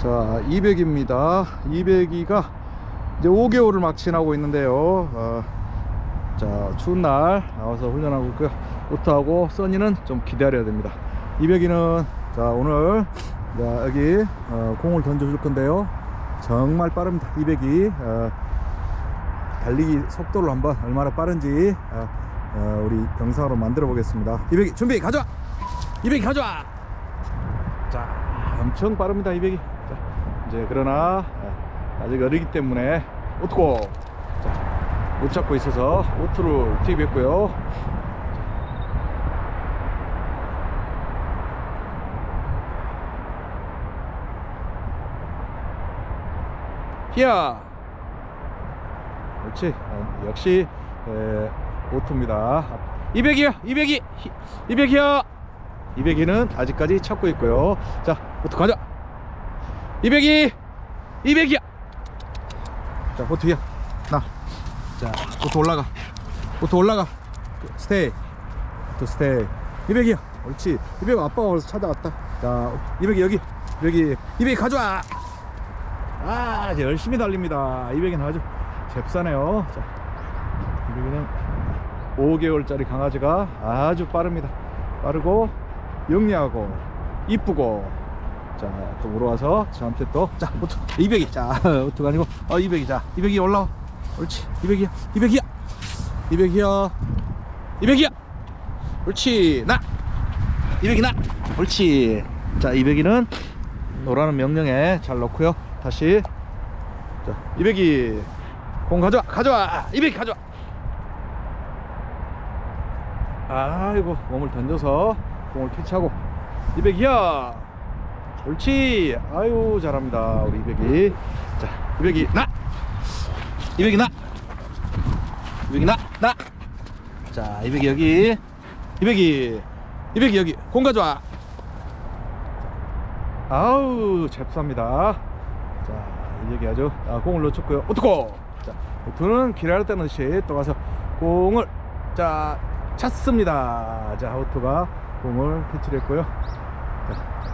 자 200입니다. 200이가 이제 5개월을 막 지나고 있는데요. 어, 자 추운 날 나와서 훈련하고 있고요 오트하고 써니는 좀 기다려야 됩니다. 200이는 자 오늘 자 여기 어, 공을 던져줄 건데요. 정말 빠릅니다. 200이. 어, 달리기 속도를 한번 얼마나 빠른지 어, 어, 우리 영상으로 만들어 보겠습니다. 200이 준비 가져와! 200이 가져와! 자 엄청 빠릅니다 200이. 자, 이제 그러나 예, 아직 어리기 때문에 오트고. 자, 못 잡고 있어서 오트를 투입했고요. 히야! 그렇지. 어, 역시 에, 오토입니다. 200이요 200이 200이요 200이는 아직까지 찾고 있고요. 자 오토 가자 200이 200이야 자 오토야. 나자 오토 올라가. 오토 올라가. 스테이. 오토 스테이. 200이야. 옳지. 200 아빠가 벌써 찾아왔다. 자 200이 여기. 200이 200이 가져와. 아 열심히 달립니다. 200이는 아주 잽싸네요. 자 200이는 5개월짜리 강아지가 아주 빠릅니다. 빠르고 영리하고 이쁘고 자또 물어와서 저한테 또자 오토 200이 자 오토가 아니고 어 200이 자 200이 올라와 옳지. 200이야. 200이야. 200이야. 200이야. 옳지. 나. 200이 나. 옳지. 자 200이는 노라는 명령에 잘 넣고요. 다시. 자 200이. 공 가져와 가져와. 200이 가져와. 아이고 몸을 던져서 공을 캐치하고. 200이야 옳지. 아유 잘합니다. 우리 200이. 자 200이 나. 200이 나. 200이 나나자 200이 여기. 200이. 200이 여기. 공 가져와 아우 잽쌉니다. 자 200이 아주 아, 공을 놓쳤고요. 오토고 자 오토는 기다렸다는 듯이 또 가서 공을 자 찼습니다. 자 오토가 공을 캐치를 했고요. 자,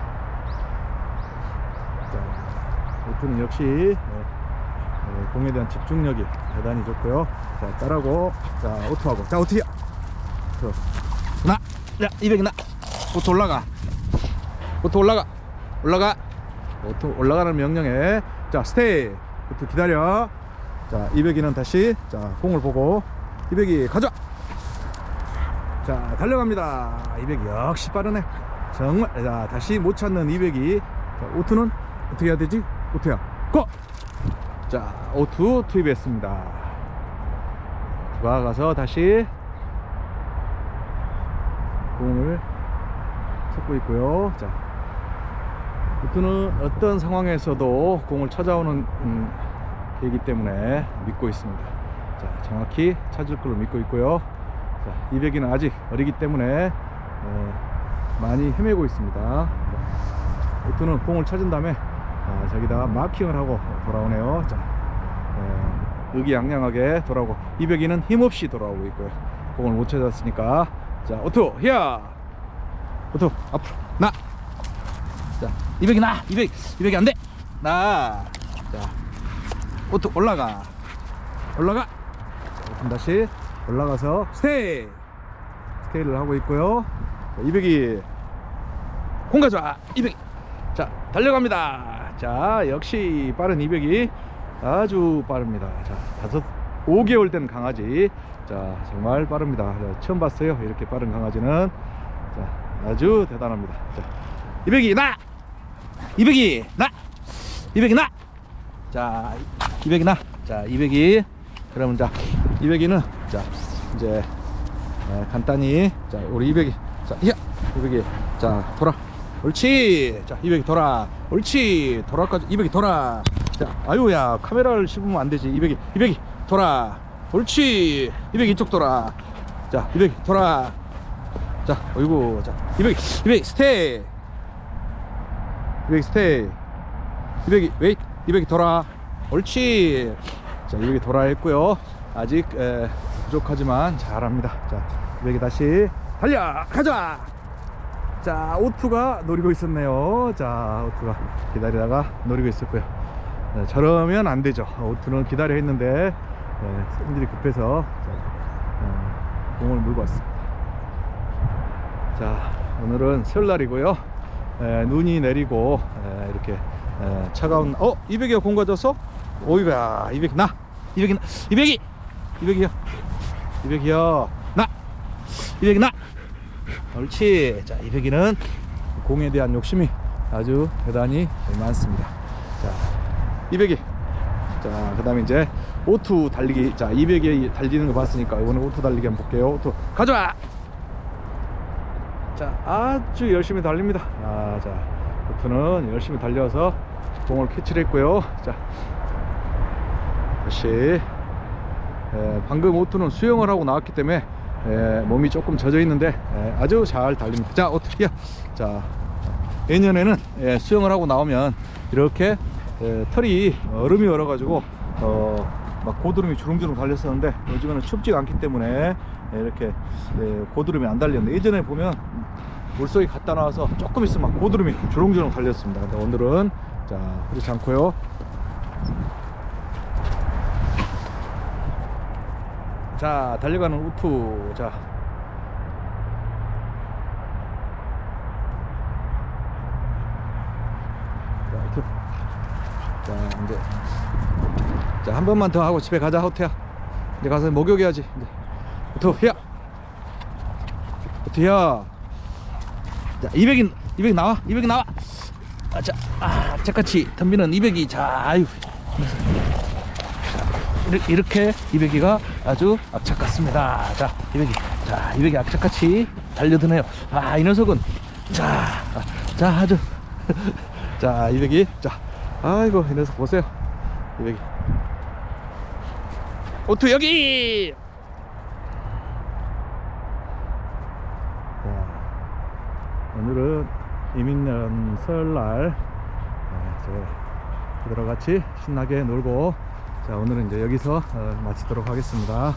자 오토는 역시 어, 어, 공에 대한 집중력이 대단히 좋고요. 자 따라고. 자 오토하고. 자 오토야 나! 야 200이 나! 오토 올라가. 오토 올라가. 올라가. 오토 올라가는 명령에. 자 스테이. 오토 기다려. 자 200이는 다시. 자 공을 보고 200이 가져. 자 달려갑니다. 200이 역시 빠르네. 정말. 자 다시 못 찾는 200이. 자 오투는 어떻게 해야 되지 오투야 고! 자 오투 투입했습니다 들어가서 다시 공을 찾고 있고요 자 오투는 어떤 상황에서도 공을 찾아오는 음, 개이기 때문에 믿고 있습니다 자 정확히 찾을 걸로 믿고 있고요 자, 200이는 아직 어리기 때문에 어, 많이 헤매고 있습니다. 오트는 공을 찾은 다음에 아, 저기다가 마킹을 하고 돌아오네요. 자, 에, 의기양양하게 돌아오고 200이는 힘없이 돌아오고 있고요. 공을 못 찾았으니까. 자 오토 히야! 오토 앞으로. 나. 자 200이 나! 200 200이 안돼! 나. 자 오토 올라가. 올라가. 오토 다시 올라가서 스테이! 스테이를 하고 있고요. 200이 공 가져와 200이. 자 달려갑니다 자 역시 빠른 200이 아주 빠릅니다. 자 다섯 5개월 된 강아지. 자 정말 빠릅니다. 자, 처음 봤어요. 이렇게 빠른 강아지는. 자 아주 대단합니다. 자 200이 나! 200이 나! 200이 나자 200이 나자 200이. 그러면 자 200이는 자 이제 에, 간단히 자 우리 200이. 자 야! 200이. 자 돌아 옳지. 자 200이 돌아. 옳지. 돌아까지 200이 돌아. 자 아유야 카메라를 씹으면 안 되지. 200이 200이 돌아. 옳지. 200이 이쪽 돌아. 자 200이 돌아. 자 어이구 자 200이 200이 스테이. 200이 스테이. 200이 웨이트. 200이 돌아. 옳지. 자 200이 돌아 했고요. 아직 에, 부족하지만 잘합니다. 자 200이 다시 달려. 가자 자, 오투가 노리고 있었네요. 자, 오투가 기다리다가 노리고 있었고요. 네, 저러면 안 되죠. 오투는 기다려 했는데 네, 성질이 급해서 자, 어, 공을 물고 왔습니다. 자, 오늘은 설날이고요. 에, 눈이 내리고 에, 이렇게 에, 차가운 어 이백이가 공 가졌어? 오이가 이백 나 이백이 나 이백이 이백이야 이백이야 나 이백이 나 옳지. 자 이백이는 공에 대한 욕심이 아주 대단히 많습니다. 자 이백이 자 그 다음에 이제 오투 달리기. 자 이백이 달리는 거 봤으니까 이번에 오투 달리기 한번 볼게요. 오투. 가져와! 자 아주 열심히 달립니다. 아, 자 오투는 열심히 달려서 공을 캐치를 했고요. 자 다시. 에, 방금 오투는 수영을 하고 나왔기 때문에 에, 몸이 조금 젖어 있는데 에, 아주 잘 달립니다. 자 오투야 자 예년에는 에, 수영을 하고 나오면 이렇게 에, 털이 얼음이 얼어 가지고 어, 막 고드름이 주렁주렁 달렸었는데 요즘에는 춥지가 않기 때문에 에, 이렇게 에, 고드름이 안 달렸는데 예전에 보면 물속에 갔다 나와서 조금 있으면 막 고드름이 주렁주렁 달렸습니다. 근데 오늘은 자 그렇지 않고요 자 달려가는 우투. 자. 자, 우투. 자 이제. 자 한 번만 더 하고 집에 가자 호태야. 이제 가서 목욕해야지. 이제. 우투야 자 200인 200 나와. 200 나와. 아, 자 아, 착같이 덤비는 200이. 자 아유. 이렇게, 이렇게 200이가 아주 악착 같습니다. 자, 200이. 자, 200이 악착같이 달려드네요. 아, 이 녀석은. 자, 아, 자, 아주. 자, 200이. 자, 아이고, 이 녀석 보세요. 200이. 오투 여기! 자, 오늘은 이민년 설날. 네, 제가 그들과 같이 신나게 놀고 자 오늘은 이제 여기서 어, 마치도록 하겠습니다